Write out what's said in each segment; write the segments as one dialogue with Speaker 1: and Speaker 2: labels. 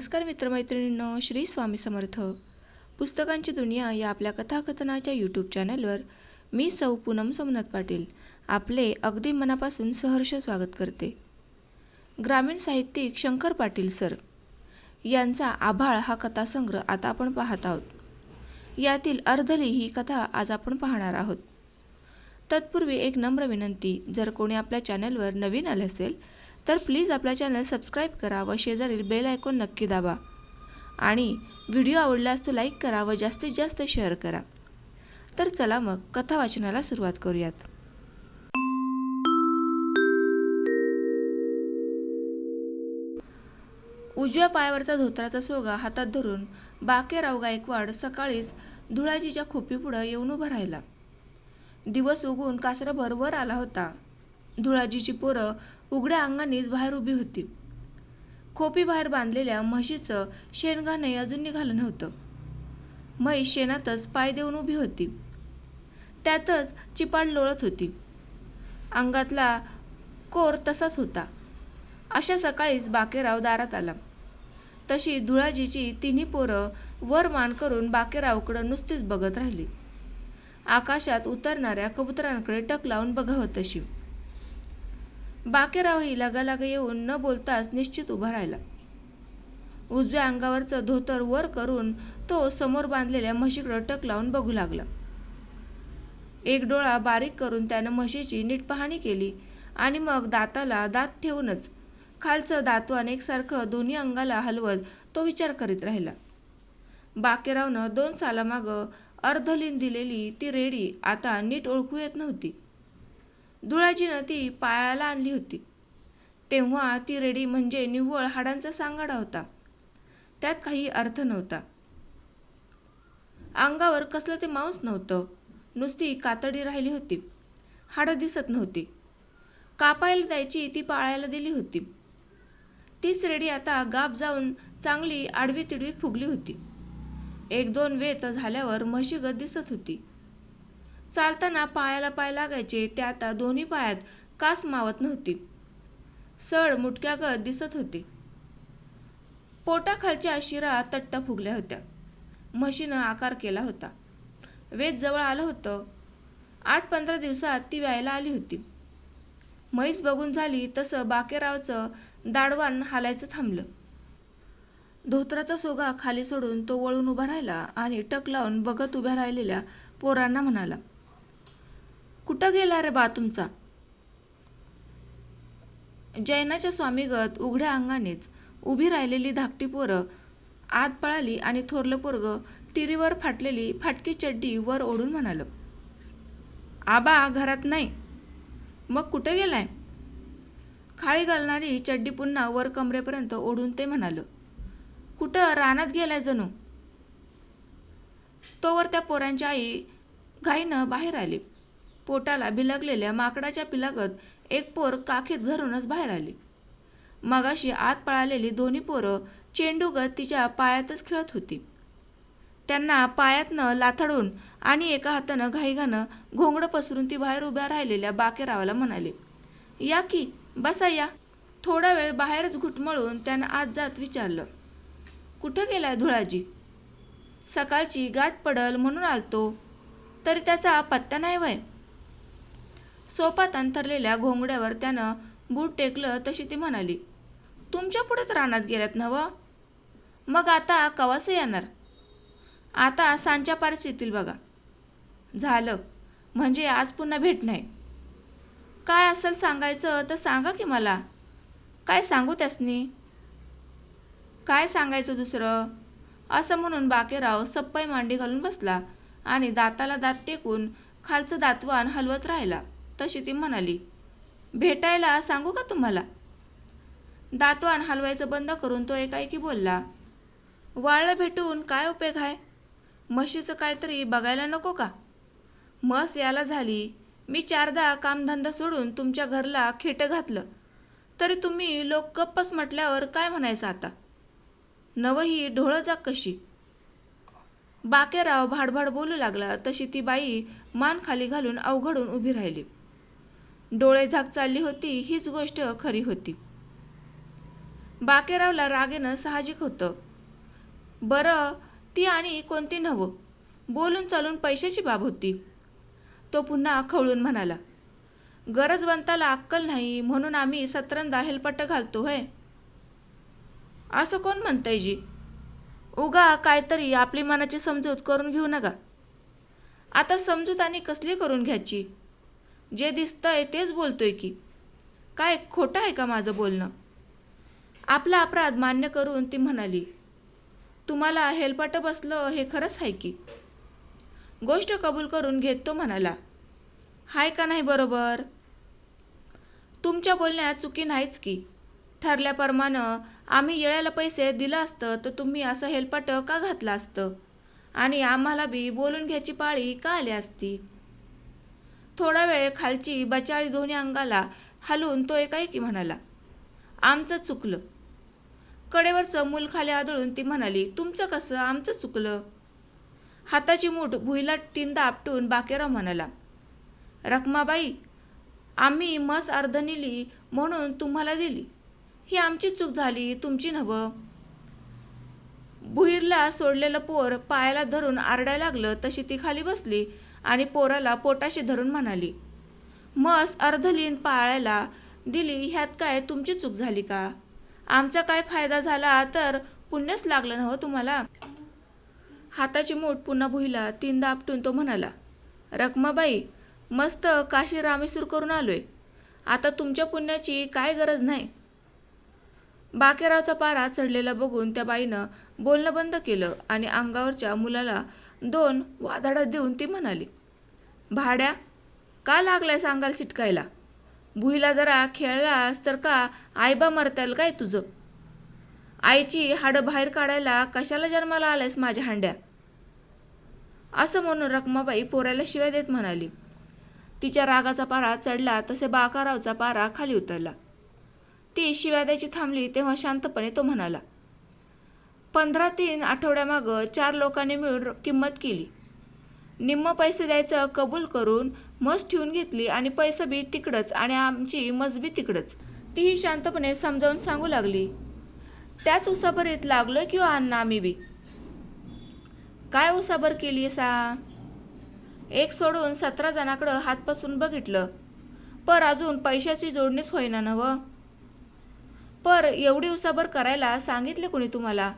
Speaker 1: नमस्कार मित्रमैत्रिणींनो श्री स्वामी समर्थ. पुस्तकांची दुनिया या आपल्या कथाकथनाच्या यूट्यूब चॅनलवर मी सौ पूनम सोमनाथ पाटील आपले अगदी मनापासून सहर्ष स्वागत करते. ग्रामीण साहित्यिक शंकर पाटील सर यांचा आभाळ हा कथासंग्रह आता आपण पाहत आहोत. यातील अर्धली ही कथा आज आपण पाहणार आहोत. तत्पूर्वी एक नम्र विनंती जर कोणी आपल्या चॅनलवर नवीन आले असेल तर प्लीज आपला चॅनल सबस्क्राईब करा व शेजारील बेल आयकॉन नक्की दाबा. आणि व्हिडिओ आवडल्यास तो लाईक करा व जास्तीत जास्त शेअर करा. तर चला मग कथा वाचनाला सुरुवात करूयात. उजव्या पायावरचा धोत्राचा सोगा हातात धरून बाकेराव गायकवाड सकाळीच धुळाजीच्या खोपीपुढं येऊन उभा राहिला. दिवस उगून कासराभर वर आला होता. धुळाजीची पोरं उघड्या अंगानेच बाहेर उभी होती. खोपी बाहेर बांधलेल्या म्हशीचं शेणगाणे अजून निघालं नव्हतं म्हैस शेणातच पाय देऊन उभी होती. त्यातच चिपाड लोळत होती. अंगातला कोर तसाच होता. अशा सकाळीच बाकेराव दारात आला. तशी धुळाजीची तिन्ही पोरं वर मान करून बाकेरावकडं नुसतीच बघत राहिली. आकाशात उतरणाऱ्या कबुतरांकडे टक लावून बघावं तशी बाकेरावही लगालाग येऊन न बोलताच निश्चित उभा राहिला. उजव्या अंगावरचं धोतर वर करून तो समोर बांधलेल्या म्हशीकडं टक लावून बघू लागला. एक डोळा बारीक करून त्यानं म्हशीची नीट पाहणी केली आणि मग दाताला दात ठेवूनच खालचं दातवान एकसारखं दोन्ही अंगाला हलवत तो विचार करीत राहिला. बाकेरावनं दोन सालामागं अर्धलीन दिलेली ती रेडी आता नीट ओळखू येत नव्हती. धुळाजीनं ती पायाला आणली होती. तेव्हा ती रेडी म्हणजे निव्वळ हाडांचा सांगाडा होता. त्यात काही अर्थ नव्हता. अंगावर कसलं ते मांस नव्हतं. नुसती कातडी राहिली होती. हाडं दिसत नव्हती. कापायला द्यायची ती पाळायला दिली होती. तीच रेडी आता गाप जाऊन चांगली आडवी तिडवी फुगली होती. एक दोन वेत झाल्यावर म्हशीगत दिसत होती. चालताना पायाला पाय लागायचे ते आता दोन्ही पायात कास मावत नव्हती. सळ मुटक्यागत दिसत होती. पोटाखालच्या शिरा तट्टा फुगल्या होत्या. म्हशीनं आकार केला होता. वेद जवळ आलं होतं. आठ पंधरा दिवसात ती व्यायला आली होती. म्हैस बघून झाली तसं बाकेरावचं दाडवान हालायचं थांबलं. धोत्राचा सोगा खाली सोडून तो वळून उभा राहिला आणि टक लावून बघत उभ्या राहिलेल्या पोरांना म्हणाला कुठं गेला रे बा तुमचा? जैनाच्या स्वामीगत उघड्या अंगानेच उभी राहिलेली धाकटी पोरं आत पळाली आणि थोरलं पोरग टिरीवर फाटलेली फाटकी चड्डी वर ओढून म्हणालं आबा घरात नाही. मग कुठं गेलाय? खाळी घालणारी चड्डी पुन्हा वर कमरेपर्यंत ओढून ते म्हणालं कुठं रानात गेलाय जणू? तोवर त्या पोरांची आई घाईनं बाहेर आली. पोटाला भिलकलेल्या माकडाच्या पिलागत एक पोर काखेत धरूनच बाहेर आली. मगाशी आत पळालेली दोन्ही पोरं चेंडूगत तिच्या पायातच खेळत होती. त्यांना पायातनं लाथडून आणि एका हातानं घाईघानं घोंगडं पसरून ती बाहेर उभ्या राहिलेल्या बाकेरावाला म्हणाले या की बसा या. थोडा वेळ बाहेरच घुटमळून त्यानं आत जात विचारलं कुठं गेलाय धुळाजी? सकाळची गाठ पडल म्हणून आलतो तरी त्याचा पत्ता नाही वय. सोपात अंतरलेल्या घोंगड्यावर त्यानं बूट टेकलं तशी ती म्हणाली तुमच्या पुढेच रानात गेल्यात नवं? मग आता कवासं येणार? आता सांच्या पारच येतील बघा. झालं. म्हणजे आज पुन्हा भेट नाही. काय असेल सांगायचं तर सांगा की मला. काय सांगू त्यासनी? काय सांगायचं दुसरं? असं म्हणून बाकेराव सप्पाई मांडी घालून बसला आणि दाताला दात टेकून खालचं दातवान हलवत राहिला. तशी ती म्हणाली भेटायला सांगू का तुम्हाला? दातवान हलवायचं बंद करून तो एकाएकी बोलला वाळलं भेटून काय उपयोग आहे म्हशीचं काहीतरी बघायला नको का? म्हस याला झाली मी चारदा कामधंदा सोडून तुमच्या घरला खेटं घातलं. तरी तुम्ही लोक गप्पच म्हटल्यावर काय म्हणायचं आता? नवं ही ढोळं जाग कशी? बाकेराव भाडभाड बोलू लागला तशी ती बाई मान खाली घालून अवघडून उभी राहिली. डोळे झाक चालली होती हीच गोष्ट खरी होती. बाकेरावला रागेनं साहजिक होतं. बरं ती आणि कोणती नवं? बोलून चालून पैशाची बाब होती. तो पुन्हा खवळून म्हणाला गरजवंताला अक्कल नाही म्हणून आम्ही सतरंदा हेलपट्ट घालतो होय? असं कोण म्हणतंय जी? उगा काहीतरी आपली मनाची समजूत करून घेऊ नका. आता समजूत आणि कसली करून घ्यायची? जे दिसतंय तेच बोलतोय की. काय खोटं आहे का माझं बोलणं? आपला अपराध मान्य करून ती म्हणाली तुम्हाला हेलपाट बसलं हे खरंच आहे की? गोष्ट कबूल करून घेत तो म्हणाला हाय का नाही बरोबर? तुमच्या बोलण्यात चुकी नाहीच की. ठरल्याप्रमाणे आम्ही येळ्याला पैसे दिलं असतं तर तुम्ही असं हेलपाट का घातलं असतं? आणि आम्हाला बी बोलून घ्यायची पाळी का आली असती? थोडा वेळ खालची बचाळी दोन्ही अंगाला हलवून तो एकाएकी म्हणाला आमचं चुकलं. कडेवरचं मूल खाली आदळून ती म्हणाली तुमचं कसं? आमचं चुकलं. हाताची मूठ भुईला तीनदा आपटून बाकेराव म्हणाला रखमाबाई आम्ही मस अर्ध नेली म्हणून तुम्हाला दिली. ही आमची चूक झाली तुमची नवं भुईरला सोडलेलं पोर पायाला धरून आरडायला लागलं तशी ती खाली बसली आणि पोराला पोटाशी धरून म्हणाली मस अर्धलीन पाळायला दिली ह्यात काय तुमची चूक झाली का? आमचा काय फायदा झाला तर पुण्यच लागलं ना हो तुम्हाला? हाताची मूठ पुन्हा भुईला तीनदा आपटून तो म्हणाला रखमाबाई मस्त काशी रामेश्वर करून आलोय. आता तुमच्या पुण्याची काय गरज नाही. बाकेरावचा पारा चढलेला बघून त्या बाईनं बोलणं बंद केलं आणि अंगावरच्या मुलाला दोन वादाडा देऊन ती म्हणाली भाड्या का लागलाय सांगाल चिटकायला? भुईला जरा खेळलास तर का आईबा मरताल काय तुझं? आईची हाडं बाहेर काढायला कशाला जन्माला आलायस माझ्या हांड्या? असं म्हणून रखमाबाई पोराला शिवाय देत म्हणाली. तिच्या रागाचा पारा चढला तसे बाकारावचा पारा खाली उतरला. ती शिव्या द्यायची थांबली तेव्हा शांतपणे तो म्हणाला पंधरा तीन आठवड्यामागं चार लोकांनी मिळून किंमत केली. निम्म पैसे द्यायचं कबूल करून मस ठेवून घेतली आणि पैसे बी तिकडंच आणि आमची मस बी तिकडंच. तीही शांतपणे समजावून सांगू लागली. त्याच उसाबरीत लागलोय किंवा हो अण्णा आम्ही बी? काय उसाबर केली सा? एक सोडून सतरा जणाकडं हात पसून बघितलं. पर अजून पैशाची जोडणीच होईना न व पर एवढी उसाबर करायला सांगितले कुणी तुम्हाला?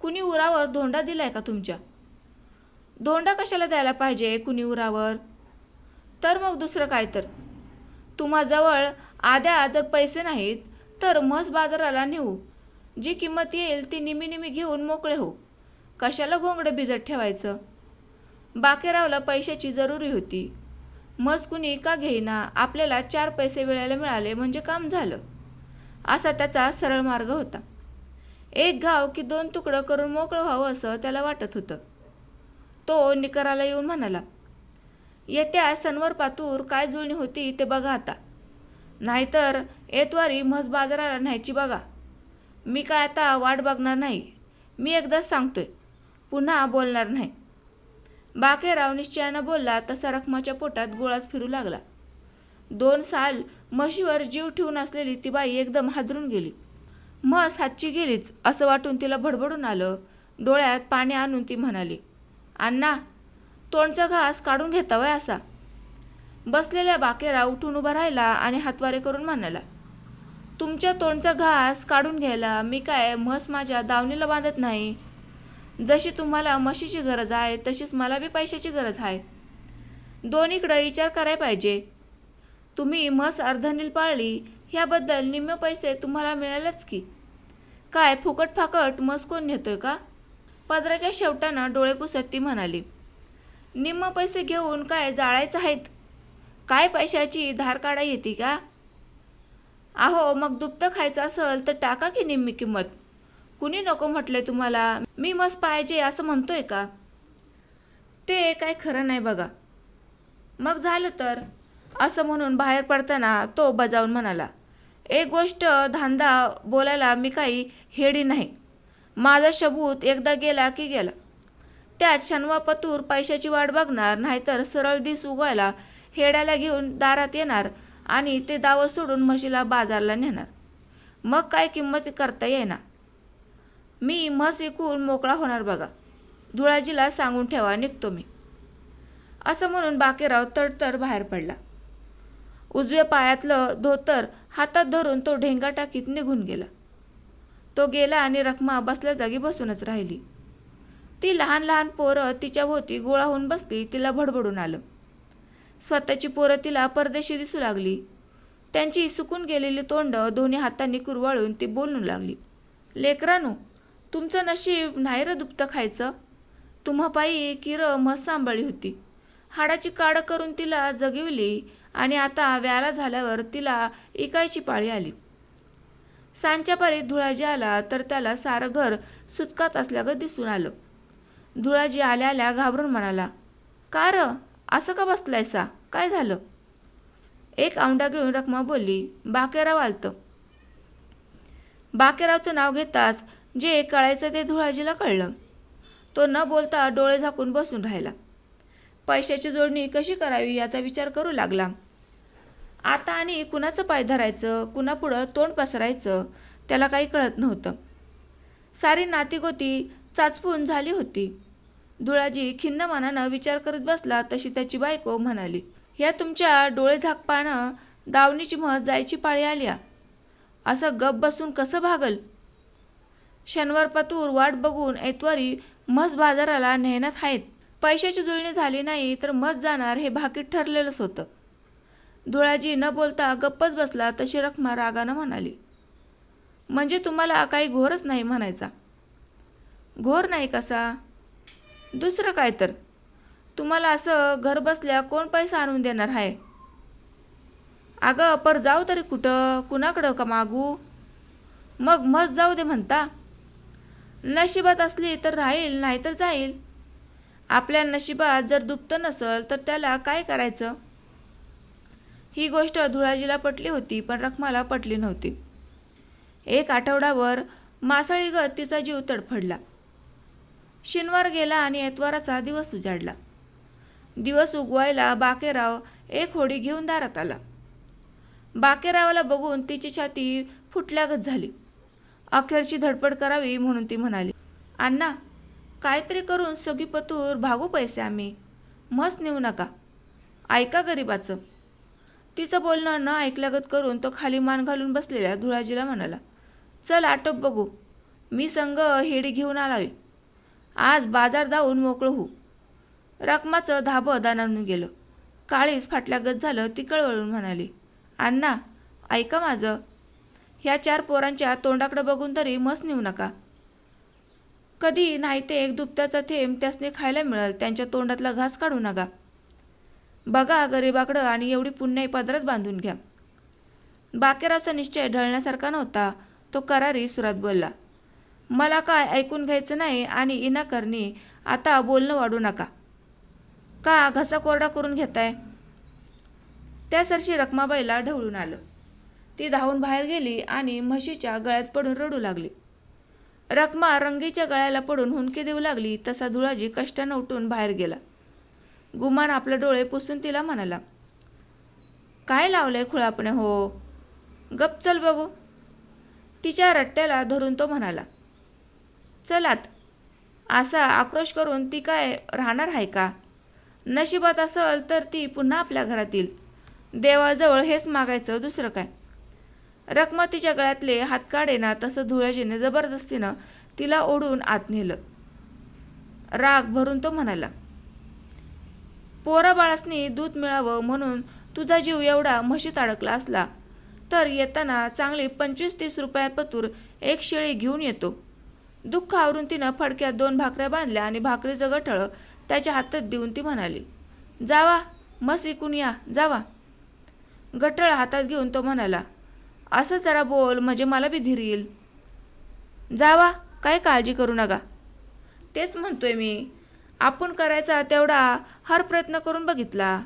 Speaker 1: कुणी उरावर धोंडा दिलाय का तुमच्या? धोंडा कशाला द्यायला पाहिजे कुणी उरावर? तर मग दुसरं काय तर? तुम्हाजवळ आद्या जर पैसे नाहीत तर म्हस बाजाराला नेऊ. जी किंमत येईल ती निमी निमी घेऊन मोकळे हो कशाला घोंगडं भिजत ठेवायचं? बाकेरावला पैशाची जरुरी होती. मस कुणी का घेईना आपल्याला चार पैसे वेळेला मिळाले म्हणजे काम झालं. असा त्याचा सरळ मार्ग होता. एक घाव की दोन तुकडं करून मोकळं व्हावं असं त्याला वाटत होतं. तो निकराला येऊन म्हणाला येत्या सनवर पातूर काय जुळणी होती ते बघा आता. नाहीतर एतवारी म्हस बाजाराला न्यायची बघा. मी काय आता वाट बघणार नाही. मी एकदाच सांगतोय पुन्हा बोलणार नाही. बाकेराव निश्चयानं बोलला तसा रखमाच्या पोटात गोळाच फिरू लागला. दोन साल म्हशीवर जीव ठेवून असलेली ती बाई एकदम हादरून गेली. म्हस हातची गेलीच. असं वाटून तिला भडभडून आलं. डोळ्यात पाणी आणून ती म्हणाली अण्णा तोंडचा घास काढून घेता वय असा. बसलेल्या बाकेरा उठून उभा राहिला आणि हातवारे करून म्हणाला तुमच्या तोंडचा घास काढून घ्यायला मी काय म्हस माझ्या दावणीला बांधत नाही? जशी तुम्हाला म्हशीची गरज आहे तशीच मला बी पैशाची गरज आहे. दोन्हीकडं विचार करायला पाहिजे. तुम्ही म्हस अर्धनील पाळली ह्याबद्दल निम्मे पैसे तुम्हाला मिळालेच की? काय फुकट फाकट म्हस कोण नेतोय का? पदराच्या शेवटानं डोळे पुसत ती म्हणाली निम्म पैसे घेऊन काय जाळायचं आहेत काय पैशाची धार काढा येते का? अहो मग दुपतं खायचं असेल तर टाका की निम्मी किंमत. कुणी नको म्हटलंय तुम्हाला? मी मस्त पाहिजे असं म्हणतोय का? ते काय खरं नाही बघा. मग झालं तर? असं म्हणून बाहेर पडताना तो बजावून म्हणाला एक गोष्ट धांदा बोलायला मी काही हेडी नाही. माझा शबूत एकदा गेला की गेला. त्यात शनवा पतूर पैशाची वाट बघणार नाहीतर सरळ दिस उगवायला हेड्याला घेऊन दारात येणार आणि ते दावं सोडून म्हशीला बाजारला नेणार. मग काय किंमत करता येईना. मी म्हस विकून मोकळा होणार बघा. धुळाजीला सांगून ठेवा निघतो मी. असं म्हणून बाकीराव तडतड बाहेर पडला. उजव्या पायातलं धोतर हातात धरून तो ढेंगा टाकीत निघून गेला. तो गेला आणि रखमा बसल्या जागी बसूनच राहिली. ती लहान लहान पोरं तिच्या भोवती गोळा होऊन बसली तिला भडबडून आलं. स्वतःची पोरं तिला परदेशी दिसू लागली. त्यांची सुकून गेलेली तोंड दोन्ही हातांनी कुरवाळून ती बोलू लागली. लेकरानू तुमचं नशीब नाही र दुपतं खायचं. तुम्हा पायी किर मस्त सांभाळी होती. हाडाची काड करून तिला जगविली आणि आता व्याला झाल्यावर तिला इकायची पाळी आली. सांच्या पारीत धुळाजी आला तर त्याला सारं घर सुतकात असल्यागत दिसून आलं. धुळाजी आल्या आल्या घाबरून म्हणाला का र? असं का बसलायसा? काय झालं? एक औंडा घेऊन रखमा बोलली बाकेराव आलतं. बाकेरावचं नाव घेताच जे कळायचं ते धुळाजीला कळलं. तो न बोलता डोळे झाकून बसून राहिला. पैशाची जोडणी कशी करावी याचा विचार करू लागला. आता आणि कुणाचं पाय धरायचं कुणापुढं तोंड पसरायचं त्याला काही कळत नव्हतं. सारी नातीगोती चाचपून झाली होती. धुळाजी खिन्न मनानं विचार करत बसला तशी त्याची बायको म्हणाली या तुमच्या डोळे झाकपानं दावणीची महत जायची पाळी आल्या. असं गप बसून कसं भागल? शनिवार पतूर वाट बघून ऐतवारी म्हस बाजाराला नेण्यात आहेत. पैशाची जुळणी झाली नाही तर मत जाणार हे भाकीत ठरलेलंच होतं. धुळाजी न बोलता गप्पच बसला तशी रखमा रागानं म्हणाली म्हणजे तुम्हाला काही घोरच नाही म्हणायचा? घोर नाही कसा? दुसरं काय तर? तुम्हाला असं घर बसल्या कोण पैसा आणून देणार आहे अगं पर जाऊ तरी कुठं? कुणाकडं का मागू? मग मस्त जाऊ दे म्हणता. नशिबात असली तर राहील नाहीतर जाईल. आपल्या नशिबात जर दुपतं नसल तर त्याला काय करायचं? ही गोष्ट धुळाजीला पटली होती पण रखमाला पटली नव्हती. एक आठवडाभर मासळीगत तिचा जीव तडफडला. शनिवार गेला आणि एतवाराचा दिवस उजाडला. दिवस उगवायला बाकेराव एक होडी घेऊन दारात आला. बाकेरावाला बघून तिची छाती फुटल्यागत झाली. अखेरची धडपड करावी म्हणून ती म्हणाली अण्णा काहीतरी करून सगळी पतूर भागू पैसे आम्ही. मस्त नेऊ नका. ऐका गरीबाचं. तिचं बोलणं न ऐकल्यागत करून तो खाली मान घालून बसलेल्या धुळाजीला म्हणाला चल आटोप बघू. मी संघ हेडी घेऊन आलावे आज बाजार जाऊन मोकळं होऊ. रकमाचं धाबं दानानून गेलं. काळीच फाटल्यागत झालं ती कळवळून म्हणाली अण्णा ऐका माझं. ह्या चार पोरांच्या तोंडाकडं बघून तरी मस्त नेऊ नका. कधी नाही ते एक दुपत्याचा थेंब त्यासने खायला मिळेल त्यांच्या तोंडातला घास काढू नका. बघा गरीबाकडं आणि एवढी पुण्याई पदरात बांधून घ्या. बाकेरावचा निश्चय ढळण्यासारखा नव्हता तो करारी सुरात बोलला. मला काय ऐकून घ्यायचं नाही आणि इनाकरणी आता बोलणं वाढू नका. का घसा कोरडा करून घेताय? त्या सरशी रखमाबाईला ढवळून आलं. ती धावून बाहेर गेली आणि म्हशीच्या गळ्यात पडून रडू लागली. रखमा रंगीच्या गळ्याला पडून हुंकी देऊ लागली तसा धुळाजी कष्टानं उठून बाहेर गेला. गुमान आपले डोळे पुसून तिला म्हणाला काय लावलंय खुळापणे हो? गप चल बघू. तिच्या रट्ट्याला धरून तो म्हणाला चलात असा आक्रोश करून ती काय राहणार आहे का? नशिबात असल तर ती पुन्हा आपल्या घरातील देवाजवळ हेच मागायचं दुसरं काय? रखमा तिच्या गळ्यातले हात काढेना तसं धुळ्याजीने जबरदस्तीनं तिला ओढून आत नेलं. राग भरून तो म्हणाला पोरा बाळासनी दूध मिळावं म्हणून तुझा जीव एवढा म्हशीत अडकला असला तर येताना चांगली पंचवीस तीस रुपयात पतूर एक शेळी घेऊन येतो. दुःख आवरून तिनं फडक्यात दोन भाकऱ्या बांधल्या आणि भाकरीचं गठळ त्याच्या हातात देऊन ती म्हणाली जावा मस इकून या जावा. गठळ हातात घेऊन तो म्हणाला असं जरा बोल म्हणजे मला बी धीर येईल जावा काय काळजी करू नका. तेच म्हणतोय मी. आपण करायचा तेवढा हर प्रयत्न करून बघितला.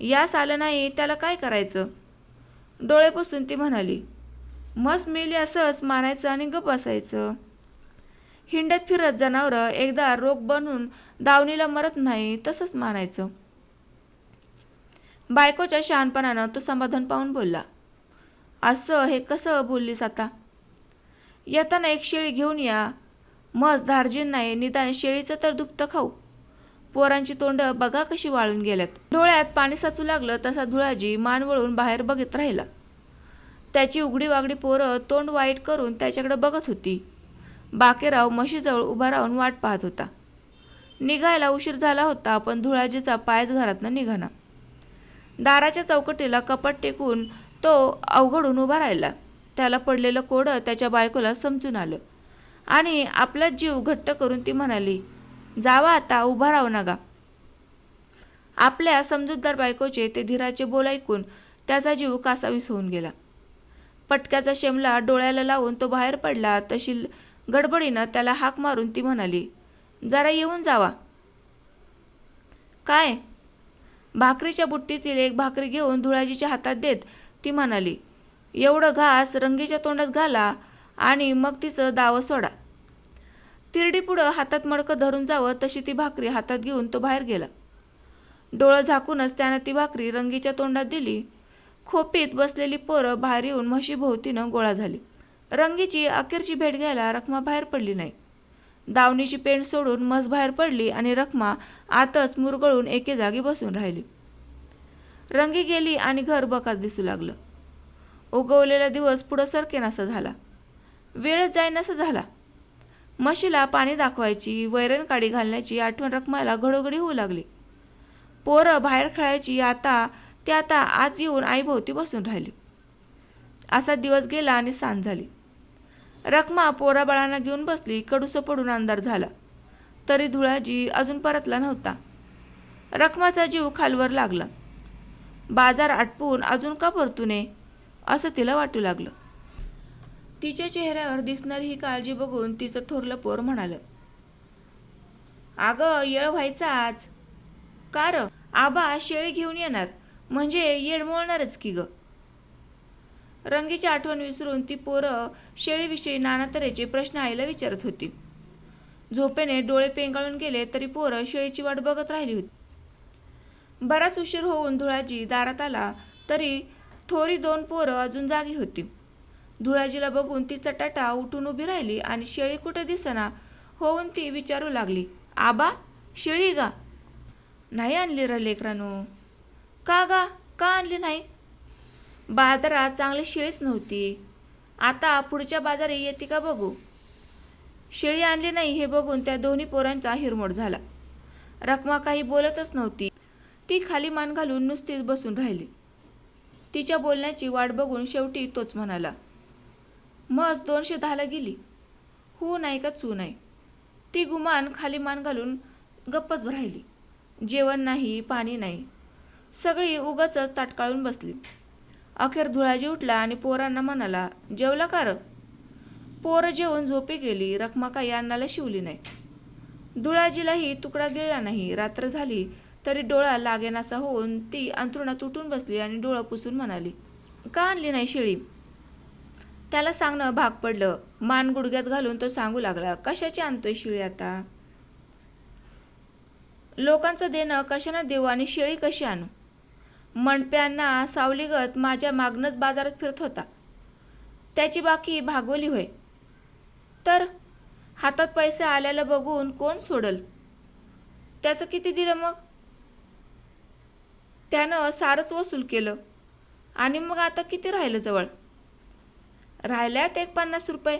Speaker 1: यास आलं नाही त्याला काय करायचं? डोळे पुसून ती म्हणाली मस मेली असंच मानायचं आणि गप असायचं हिंडत फिरत जनावरं एकदा रोग बनून दावणीला मरत नाही तसंच मानायचं. बायकोच्या शहाणपणानं तो समाधान पाहून बोलला असं हे कसं बोललीस आता? येताना एक शेळी घेऊन या. मज धार्जिन नाही निदान शेळीचं तर दुपतं खाऊ. पोरांची तोंड बघा कशी वाळून गेल्यात. डोळ्यात पाणी साचू लागलं तसा धुळाजी मान वळून बाहेर बघत राहिला. त्याची उघडी वागडी पोरं तोंड वाईट करून त्याच्याकडे बघत होती. बाकेराव म्हशीजवळ उभा राहून वाट पाहत होता. निघायला उशीर झाला होता पण धुळाजीचा पायच घरातनं निघाना. दाराच्या चौकटीला कपाट टेकून तो अवघडून उभा राहिला. त्याला पडलेलं कोडं त्याच्या बायकोला समजून आलं. आणि आपला जीव घट्ट करून ती म्हणाली जावा आता उभा राहू नका. आपल्या समजूतदार बायकोचे ते धीराचे बोल ऐकून त्याचा जीव कासावीस होऊन गेला. पटक्याचा शेमला डोळ्याला लावून तो बाहेर पडला तशी गडबडीनं त्याला हाक मारून ती म्हणाली जरा येऊन जावा. काय? भाकरीच्या बुट्टीतील एक भाकरी घेऊन धुळाजीच्या हातात देत ती म्हणाली एवढं घास रंगीच्या तोंडात घाला आणि मग तिचं दावं सोडा. तिरडी पुढं हातात मडकं धरून जावं तशी ती भाकरी हातात घेऊन तो बाहेर गेला. डोळं झाकूनच त्यानं ती भाकरी रंगीच्या तोंडात दिली. खोपीत बसलेली पोरं बाहेर येऊन म्हशीभोवतीनं गोळा झाली. रंगीची अखेरची भेट घ्यायला रखमा बाहेर पडली नाही. दावणीची पेंट सोडून मस बाहेर पडली आणि रखमा आतच मुरगळून एके जागी बसून राहिली. रंगी गेली आणि घर बकाच दिसू लागलं. उगवलेला दिवस पुढं सरकेनासा झाला. वेळच जाईनासा झाला. म्हशीला पाणी दाखवायची वैरण काडी घालण्याची आठवण रखमाला घडोघडी होऊ लागली. पोरं बाहेर खेळायची आता ते आता आत येऊन आईभोवती बसून राहिली. असा दिवस गेला आणि सांज झाली. रखमा पोराबाळांना घेऊन बसली कडूसं पडून अंधार झाला. तरी धुळाजी अजून परतला नव्हता. रखमाचा जीव खालवर लागला. बाजार आटपून अजून का परतू नये? असं तिला वाटू लागलं. तिच्या चेहऱ्यावर दिसणारी ही काळजी बघून तिचं थोरलं पोर म्हणालं अगं येळ व्हायचा आज. कार आबा शेळी घेऊन येणार. म्हणजे येड मोळणारच की ग. रंगीची आठवण विसरून ती पोरं शेळीविषयी नाना तऱ्हेचे प्रश्न आईला विचारत होती. झोपेने डोळे पेंगाळून गेले तरी पोरं शेळीची वाट बघत राहिली होती. बराच उशीर होऊन धुळाजी दारात आला तरी थोरी दोन पोरं अजून जागी होती. धुळाजीला बघून ती चटाटा उठून उभी राहिली आणि शेळी कुठं दिसना होऊन ती विचारू लागली आबा शेळी गा. नाही आणली र लेकरानो. का गा? का आणली नाही? बाजारात चांगली शेळीच नव्हती. आता पुढच्या बाजारी येते का बघू. शेळी आणली नाही हे बघून त्या दोन्ही पोरांचा हिरमोड झाला. रकमा काही बोलतच नव्हती. ती खाली मान घालून नुसतीच बसून राहिली. तिच्या बोलण्याची वाट बघून शेवटी तोच म्हणाला मस दोनशे दहाला गेली. हो नाही का चू नाही? ती गुमान खाली मान घालून गप्पच राहिली. जेवण नाही पाणी नाही. सगळी उगाच ताटकाळून बसली. अखेर धुळाजी उठला आणि पोरांना म्हणाला जेवला का र? पोरं जेवून झोपी गेली रखमा काही अन्नाला शिवली नाही. धुळाजीलाही तुकडा गिळला नाही रात्र झाली तरी डोळा लागेनासा होऊन ती अंथरुणात उठून बसली आणि डोळा पुसून म्हणाली का आणली नाही शेळी? त्याला सांगणं भाग पडलं. मान गुडघ्यात घालून तो सांगू लागला कशाची आणतोय शिळी आता? लोकांचं देणं कशानं देऊ आणि शेळी कशी आणू? मंडप्यांना सावलीगत माझ्या मागणंच बाजारात फिरत होता. त्याची बाकी भागवली होय. तर हातात पैसे आल्याला बघून कोण सोडल? त्याचं किती दिलं मग? त्यानं सारंच वसूल केलं. आणि मग आता किती राहिलं जवळ? राहिल्यात एक पन्नास रुपये.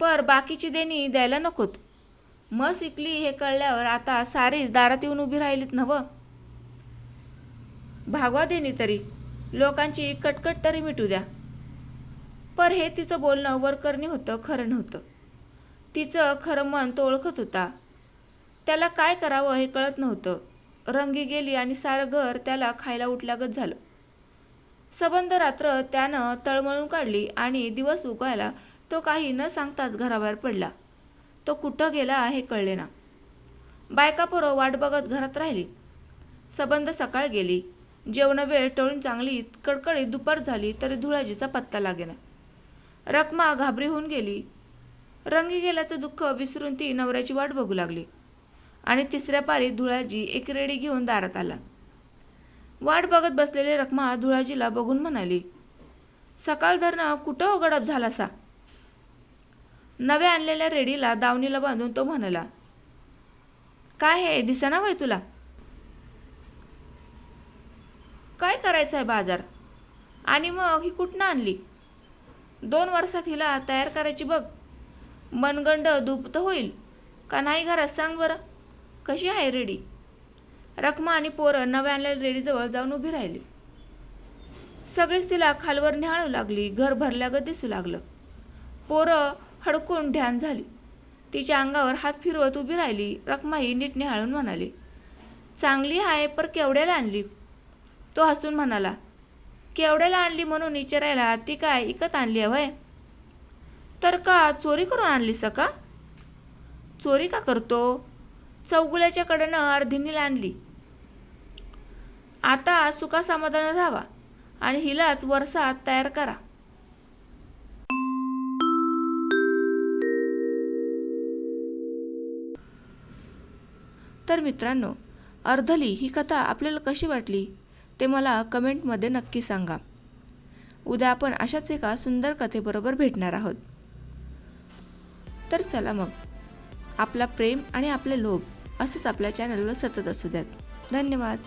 Speaker 1: पर बाकीची देणी द्यायला नकोत. मस इकली हे कळल्यावर आता सारीच दारात येऊन उभी राहिलीत नवं भागवा देणी तरी. लोकांची कटकट तरी मिटू द्या. पर हे तिचं बोलणं वरकरणी होतं खरं नव्हतं. तिचं खरं मन तो ओळखत होता. त्याला काय करावं हे कळत नव्हतं. रंगी गेली आणि सारं घर त्याला खायला उठल्यागत झालं. सबंध रात्र त्यानं तळमळून काढली आणि दिवस उगवायला तो काही न सांगताच घराबाहेर पडला. तो कुठं गेला हे कळले ना. बायका पोरं वाट बघत घरात राहिली. सबंध सकाळ गेली. जेवण वेळ टळून चांगली कडकडीत दुपार झाली तरी धुळाजीचा पत्ता लागेना. रकमा घाबरी होऊन गेली. रंगी गेल्याचं दुःख विसरून ती नवऱ्याची वाट बघू लागली. आणि तिसऱ्या पारी धुळाजी एक रेडी घेऊन दारात आला. वाट बघत बसलेले रखमा धुळाजीला बघून म्हणाली सकाळ धरणं कुठं उघडप झालासा? झाला सा नव्या आणलेल्या रेडीला दावणीला बांधून तो म्हणाला काय हे दिसेना वय तुला? काय करायचं आहे बाजार? आणि मग ही कुठनं आणली? दोन वर्षात हिला तयार करायची बघ. मनगंड दुप्त होईल. का नाही घरात सांग बरं. कशी आहे रेडी? रखमा आणि पोरं नव्या आणलेल्या रेडीजवळ जाऊन उभी राहिली. सगळीच तिला खालवर न्याहाळू लागली घर भरल्यागत दिसू लागलं. पोरं हडकून ध्यान झाली. तिच्या अंगावर हात फिरवत उभी राहिली रखमाही नीट निहाळून म्हणाली चांगली आहे पर केवड्याला आणली? तो हसून म्हणाला केवड्याला आणली म्हणून विचारायला ती काय इकत आणली आहे तर का चोरी करून आणलीस का? चोरी का करतो? चौगुल्याच्या कडनं अर्धिनीला आणली आता सुखा समाधान राहावा आणि हिलाच वर्षात तयार करा. तर मित्रांनो अर्धली ही कथा आपल्याला कशी वाटली ते मला कमेंटमध्ये नक्की सांगा. उद्या आपण अशाच एका सुंदर कथेबरोबर भेटणार आहोत. तर चला मग आपला प्रेम आणि आपले लोभ असेच आपल्या चॅनलवर सतत असू द्यात. धन्यवाद.